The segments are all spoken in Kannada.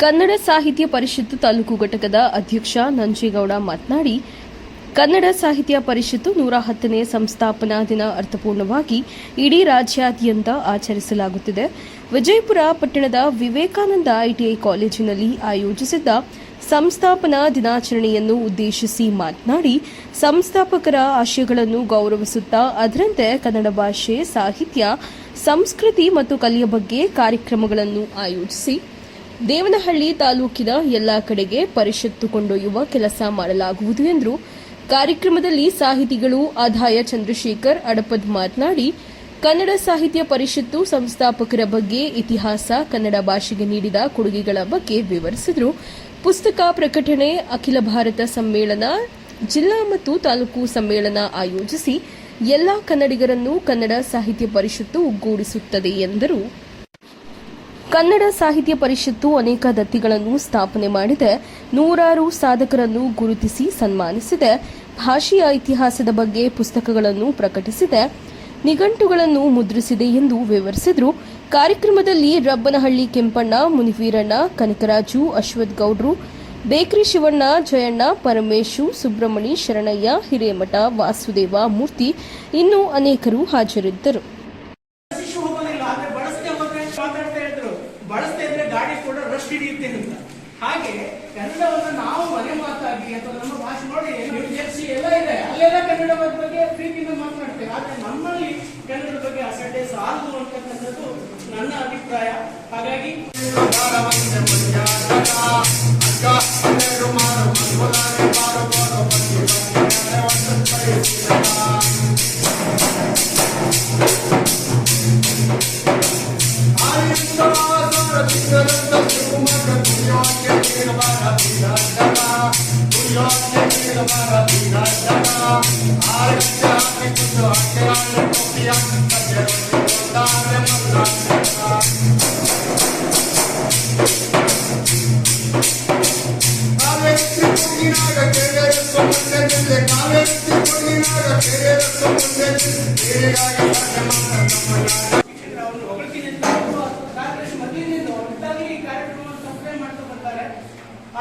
ಕನ್ನಡ ಸಾಹಿತ್ಯ ಪರಿಷತ್ತು ತಾಲೂಕು ಘಟಕದ ಅಧ್ಯಕ್ಷ ನಂಜೇಗೌಡ ಮಾತನಾಡಿ, ಕನ್ನಡ ಸಾಹಿತ್ಯ ಪರಿಷತ್ತು ನೂರ ಹತ್ತನೇ ಸಂಸ್ಥಾಪನಾ ದಿನ ಅರ್ಥಪೂರ್ಣವಾಗಿ ಇಡೀ ರಾಜ್ಯಾದ್ಯಂತ ಆಚರಿಸಲಾಗುತ್ತಿದೆ. ವಿಜಯಪುರ ಪಟ್ಟಣದ ವಿವೇಕಾನಂದ ಐಟಿಐ ಕಾಲೇಜಿನಲ್ಲಿ ಆಯೋಜಿಸಿದ್ದ ಸಂಸ್ಥಾಪನಾ ದಿನಾಚರಣೆಯನ್ನು ಉದ್ದೇಶಿಸಿ ಮಾತನಾಡಿ, ಸಂಸ್ಥಾಪಕರ ಆಶಯಗಳನ್ನು ಗೌರವಿಸುತ್ತಾ ಅದರಂತೆ ಕನ್ನಡ ಭಾಷೆ, ಸಾಹಿತ್ಯ, ಸಂಸ್ಕೃತಿ ಮತ್ತು ಕಲೆಯ ಬಗ್ಗೆ ಕಾರ್ಯಕ್ರಮಗಳನ್ನು ಆಯೋಜಿಸಿ ದೇವನಹಳ್ಳಿ ತಾಲೂಕಿನ ಎಲ್ಲ ಕಡೆಗೆ ಪರಿಷತ್ತು ಕೊಂಡೊಯ್ಯುವ ಕೆಲಸ ಮಾಡಲಾಗುವುದು ಎಂದರು ಕಾರ್ಯಕ್ರಮದಲ್ಲಿ ಸಾಹಿತಿಗಳು ಆದಾಯ ಚಂದ್ರಶೇಖರ್ ಅಡಪದ್ ಮಾತನಾಡಿ, ಕನ್ನಡ ಸಾಹಿತ್ಯ ಪರಿಷತ್ತು ಸಂಸ್ಥಾಪಕರ ಬಗ್ಗೆ ಇತಿಹಾಸ, ಕನ್ನಡ ಭಾಷೆಗೆ ನೀಡಿದ ಕೊಡುಗೆಗಳ ಬಗ್ಗೆ ವಿವರಿಸಿದರು. ಪುಸ್ತಕ ಪ್ರಕಟಣೆ, ಅಖಿಲ ಭಾರತ ಸಮ್ಮೇಳನ, ಜಿಲ್ಲಾ ಮತ್ತು ತಾಲೂಕು ಸಮ್ಮೇಳನ ಆಯೋಜಿಸಿ ಎಲ್ಲ ಕನ್ನಡಿಗರನ್ನು ಕನ್ನಡ ಸಾಹಿತ್ಯ ಪರಿಷತ್ತು ಒಗ್ಗೂಡಿಸುತ್ತದೆ ಎಂದರು. ಕನ್ನಡ ಸಾಹಿತ್ಯ ಪರಿಷತ್ತು ಅನೇಕ ದತ್ತಿಗಳನ್ನು ಸ್ಥಾಪನೆ ಮಾಡಿದೆ. ನೂರಾರು ಸಾಧಕರನ್ನು ಗುರುತಿಸಿ ಸನ್ಮಾನಿಸಿದೆ. ಭಾಷೆಯ ಇತಿಹಾಸದ ಬಗ್ಗೆ ಪುಸ್ತಕಗಳನ್ನು ಪ್ರಕಟಿಸಿದೆ. ನಿಘಂಟುಗಳನ್ನು ಮುದ್ರಿಸಿದೆ ಎಂದು ವಿವರಿಸಿದರು. ಕಾರ್ಯಕ್ರಮದಲ್ಲಿ ರಬ್ಬನಹಳ್ಳಿ ಕೆಂಪಣ್ಣ, ಮುನಿವೀರಣ್ಣ, ಕನಕರಾಜು, ಅಶ್ವಥ್ ಗೌಡ್ರು, ಬೇಕರಿ ಶಿವಣ್ಣ, ಜಯಣ್ಣ, ಪರಮೇಶು, ಸುಬ್ರಹ್ಮಣಿ, ಶರಣಯ್ಯ, ಹಿರೇಮಠ, ವಾಸುದೇವ, ಮೂರ್ತಿ ಇನ್ನೂ ಅನೇಕರು ಹಾಜರಿದ್ದರು. ನಾವು ಅಂತ ನಮ್ಮ ಭಾಷೆ ನೋಡಿ ನ್ಯೂ ಎಲ್ಲ ಇದೆ, ಅಲ್ಲೆಲ್ಲ ಕನ್ನಡ ಬಗ್ಗೆ ಪ್ರೀತಿಯಿಂದ ಮಾತನಾಡ್ತೇವೆ ಆದ್ರೆ ನಮ್ಮಲ್ಲಿ ಕನ್ನಡದ ಬಗ್ಗೆ ಅಸಡ್ಡೆ ಸಾಲದು ಅಂತಕ್ಕಂಥದ್ದು ನನ್ನ ಅಭಿಪ್ರಾಯ. ಹಾಗಾಗಿ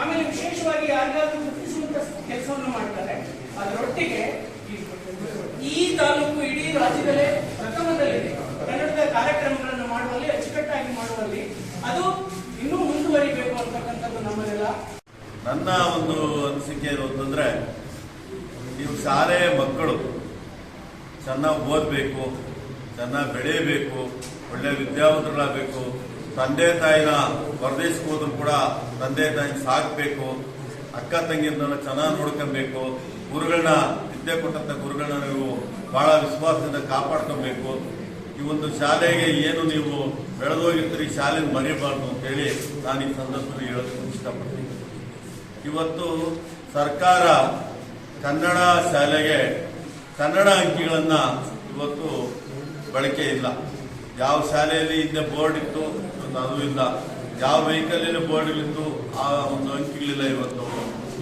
ಆಮೇಲೆ ವಿಶೇಷವಾಗಿ ಯಾರಿಗಾದ್ರೂ ಗುರುತಿಸುವಂತ ಕೆಲಸವನ್ನು ಮಾಡ್ತಾರೆ ಅದರೊಟ್ಟಿಗೆ ಈ- ತಾಲೂಕು ಇಡೀ ರಾಜ್ಯದಲ್ಲೇ ಪ್ರಥಮದಲ್ಲಿದೆ. ಕನ್ನಡದ ಕಾರ್ಯಕ್ರಮಗಳನ್ನು ಮಾಡುವಲ್ಲಿ, ಅಚ್ಚುಕಟ್ಟಾಗಿ ಮಾಡುವಲ್ಲಿ ಅದು ಇನ್ನೂ ಮುಂದುವರಿಬೇಕು ಅಂತಕ್ಕಂಥದ್ದು ನಮ್ಮದೆಲ್ಲ ನನ್ನ ಒಂದು ಅನಿಸಿಕೆ ಏನು ಅಂತಂದ್ರೆ ನೀವು ಶಾಲೆ ಮಕ್ಕಳು ಚೆನ್ನಾಗಿ ಓದಬೇಕು, ಚೆನ್ನಾಗಿ ಬೆಳೆಯಬೇಕು, ಒಳ್ಳೆ ವಿದ್ಯಾವಂತರಾಗಬೇಕು ತಂದೆ ತಾಯಿನ ಹೊರದೇಶಕ್ಕೆ ಕೂಡ ತಂದೆ ತಾಯಿ ಸಾಕಬೇಕು, ಅಕ್ಕ ತಂಗಿಯನ್ನ ಚೆನ್ನಾಗಿ ನೋಡ್ಕೊಬೇಕು ಗುರುಗಳನ್ನ ವಿದ್ಯೆ ಕೊಟ್ಟಂತ ಗುರುಗಳನ್ನ ನೀವು ಬಹಳ ವಿಶ್ವಾಸದಿಂದ ಕಾಪಾಡ್ಕೊಬೇಕು. ಈ ಒಂದು ಶಾಲೆಗೆ ಏನು ನೀವು ಬೆಳೆದೋಗಿರ್ತೀರಿ ಶಾಲೆ ಮರಿಬಾರ್ದು ಅಂತೇಳಿ ನಾನು ಈ ಸಂದರ್ಭದಲ್ಲಿ ಹೇಳೋದಕ್ಕೆ ಇಷ್ಟಪಡ್ತೀನಿ. ಇವತ್ತು ಸರ್ಕಾರ ಕನ್ನಡ ಶಾಲೆಗೆ ಕನ್ನಡ ಅಂಕಿಗಳನ್ನ ಇವತ್ತು ಬಳಕೆ ಇಲ್ಲ. ಯಾವ ಶಾಲೆಯಲ್ಲಿ ಹಿಂದೆ ಬೋರ್ಡ್ ಇತ್ತು, ಅದು ಇಲ್ಲ. ಯಾವ ವೆಹಿಕಲ್ ಬೋರ್ಡ್ ಇತ್ತು ಆ ಒಂದು ಅಂಕಿಗಳಿಲ್ಲ ಇವತ್ತು.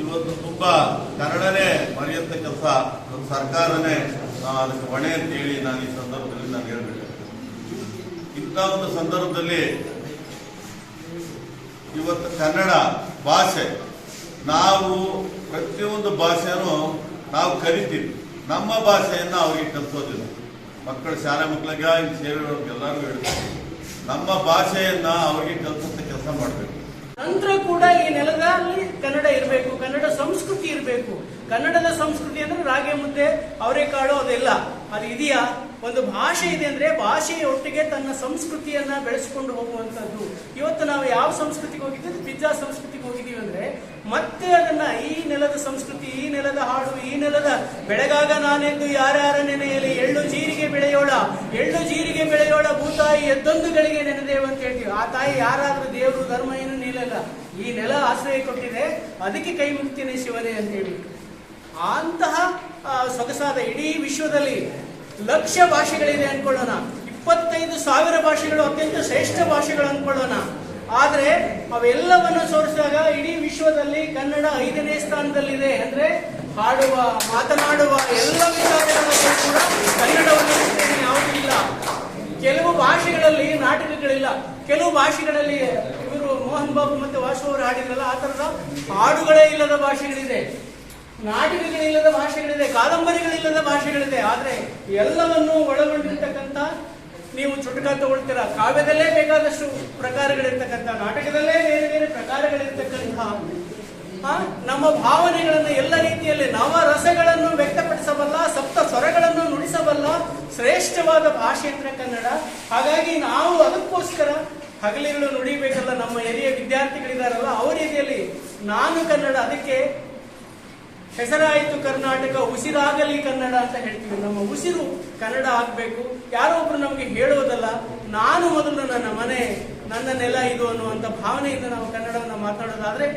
ಇವತ್ತು ತುಂಬಾ ಕನ್ನಡನೇ ಮರೆಯಂತ ಕೆಲಸ ನಮ್ಮ ಸರ್ಕಾರನೇ. ಅದಕ್ಕೆ ಹೊಣೆ ಅಂತೇಳಿ ನಾನು ಈ ಸಂದರ್ಭದಲ್ಲಿ ನಾನು ಹೇಳ್ಬೇಕು ಇಂಥ ಒಂದು ಸಂದರ್ಭದಲ್ಲಿ ಇವತ್ತು ಕನ್ನಡ ಭಾಷೆ, ನಾವು ಪ್ರತಿಯೊಂದು ಭಾಷೆನೂ ನಾವು ಕರಿತೀವಿ. ನಮ್ಮ ಭಾಷೆಯನ್ನು ಅವ್ರಿಗೆ ಕಲಿಸೋದಿಲ್ಲ. ಮಕ್ಕಳು ಶಾಲೆ ಮಕ್ಕಳಿಗೆ ಸೇರಿರೋರ್ಗೆ ಎಲ್ಲರಿಗೂ ಹೇಳ್ತೀವಿ ನಮ್ಮ ಭಾಷೆಯನ್ನು ಅವರಿಗೆ ಕಲಿಸೋಂಥ ಕೆಲಸ ಮಾಡಬೇಕು. ನಂತರ ಕೂಡ ಈ ನೆಲದಲ್ಲಿ ಕನ್ನಡ ಇರಬೇಕು, ಕನ್ನಡ ಸಂಸ್ಕೃತಿ ಇರಬೇಕು. ಕನ್ನಡದ ಸಂಸ್ಕೃತಿ ಅಂದ್ರೆ ರಾಗಿ ಮುದ್ದೆ, ಅವರೆಕಾಳು ಅದೆಲ್ಲ. ಅದು ಇದೆಯಾ? ಒಂದು ಭಾಷೆ ಇದೆ ಅಂದ್ರೆ ಭಾಷೆಯ ಒಟ್ಟಿಗೆ ತನ್ನ ಸಂಸ್ಕೃತಿಯನ್ನ ಬೆಳೆಸಿಕೊಂಡು ಹೋಗುವಂತದ್ದು. ಇವತ್ತು ನಾವು ಯಾವ ಸಂಸ್ಕೃತಿಗೆ ಹೋಗಿದ್ದೀವಿ? ಪಿಜ್ಜಾ ಸಂಸ್ಕೃತಿಗೆ ಹೋಗಿದ್ದೀವಿ ಅಂದ್ರೆ ಮತ್ತೆ ಅದನ್ನ ಈ ನೆಲದ ಸಂಸ್ಕೃತಿ, ಈ ನೆಲದ ಹಾಡು, ಈ ನೆಲದ ಬೆಳಗಾಗ ನಾನೆಂದು ಯಾರ್ಯಾರ ನೆನೆಯಲ್ಲಿ ಎಳ್ಳು ಜೀರಿಗೆ ಬೆಳೆಯೋಳ, ಎಳ್ಳು ಜೀರಿಗೆ ಬೆಳೆಯೋಳ ಭೂತಾಯಿ ಎದ್ದೊಂದು ಗಳಿಗೆ ನೆನೆದೇವು ಅಂತ ಹೇಳ್ತೀವಿ. ಆ ತಾಯಿ ಯಾರಾದ್ರೂ ದೇವರು, ಧರ್ಮ ಏನು ನಿಲ್ಲಲ್ಲ. ಈ ನೆಲ ಆಶ್ರಯ ಕೊಟ್ಟಿದೆ. ಅದಕ್ಕೆ ಕೈ ಮುಗ್ತೀನಿ ಶಿವನೇ ಅಂತ ಹೇಳಿ. ಅಂತಹ ಸೊಗಸಾದ ಇಡೀ ವಿಶ್ವದಲ್ಲಿ ಲಕ್ಷ ಭಾಷೆಗಳಿದೆ ಅನ್ಕೊಳ್ಳೋಣ. ಇಪ್ಪತ್ತೈದು ಸಾವಿರ ಭಾಷೆಗಳು ಅತ್ಯಂತ ಶ್ರೇಷ್ಠ ಭಾಷೆಗಳು ಅನ್ಕೊಳ್ಳೋಣ. ಆದ್ರೆ ಅವೆಲ್ಲವನ್ನು ಸೋರಿಸಿದಾಗ ಇಡೀ ವಿಶ್ವದಲ್ಲಿ ಕನ್ನಡ ಐದನೇ ಸ್ಥಾನದಲ್ಲಿದೆ. ಅಂದ್ರೆ ಹಾಡುವ, ಮಾತನಾಡುವ ಎಲ್ಲ ವಿಚಾರಗಳಲ್ಲಿ ಕೂಡ ಕನ್ನಡವನ್ನು ಯಾವುದೂ ಇಲ್ಲ. ಕೆಲವು ಭಾಷೆಗಳಲ್ಲಿ ನಾಟಕಗಳಿಲ್ಲ. ಕೆಲವು ಭಾಷೆಗಳಲ್ಲಿ ಇವರು ಮೋಹನ್ ಬಾಬು ಮತ್ತೆ ವಾಸು ಅವರು ಹಾಡಿದ್ರಲ್ಲ, ಆ ತರದ ಹಾಡುಗಳೇ ಇಲ್ಲದ ಭಾಷೆಗಳಿದೆ. ನಾಟಕಗಳಿಲ್ಲದ ಭಾಷೆಗಳಿದೆ, ಕಾದಂಬರಿಗಳಿಲ್ಲದ ಭಾಷೆಗಳಿದೆ, ಆದ್ರೆ ಎಲ್ಲವನ್ನೂ ಒಳಗೊಂಡಿರ್ತಕ್ಕಂಥ ನೀವು ಚುಟುಕ ತಗೊಳ್ತೀರಾ. ಕಾವ್ಯದಲ್ಲೇ ಬೇಕಾದಷ್ಟು ಪ್ರಕಾರಗಳಿರ್ತಕ್ಕಂಥ, ನಾಟಕದಲ್ಲೇ ಬೇರೆ ಬೇರೆ ಪ್ರಕಾರಗಳಿರ್ತಕ್ಕಂಥ ನಮ್ಮ ಭಾವನೆಗಳನ್ನು ಎಲ್ಲ ರೀತಿಯಲ್ಲಿ ನವ ರಸಗಳನ್ನು ವ್ಯಕ್ತಪಡಿಸಬಲ್ಲ, ಸಪ್ತ ಸ್ವರಗಳನ್ನು ನುಡಿಸಬಲ್ಲ ಶ್ರೇಷ್ಠವಾದ ಭಾಷೆ ಅಂದ್ರೆ ಕನ್ನಡ. ಹಾಗಾಗಿ ನಾವು ಅದಕ್ಕೋಸ್ಕರ ಹಗಲಿಗಳು ನುಡಿಬೇಕಲ್ಲ ನಮ್ಮ ಹಿರಿಯ ವಿದ್ಯಾರ್ಥಿಗಳಿದಾರಲ್ಲ, ಅವರ ರೀತಿಯಲ್ಲಿ ನಾನು ಕನ್ನಡ, ಅದಕ್ಕೆ ಹೆಸರಾಯಿತು ಕರ್ನಾಟಕ, ಉಸಿರಾಗಲಿ ಕನ್ನಡ ಅಂತ ಹೇಳ್ತೀವಿ. ನಮ್ಮ ಉಸಿರು ಕನ್ನಡ ಆಗಬೇಕು. ಯಾರೋ ಒಬ್ರು ನಮಗೆ ಹೇಳೋದಲ್ಲ, ನಾನು ಮೊದಲು ನನ್ನ ಮನೆ, ನನ್ನ ನೆಲ ಇದು ಅನ್ನುವಂಥ ಭಾವನೆಯಿಂದ ನಾವು ಕನ್ನಡವನ್ನು ಮಾತಾಡೋದಾದ್ರೆ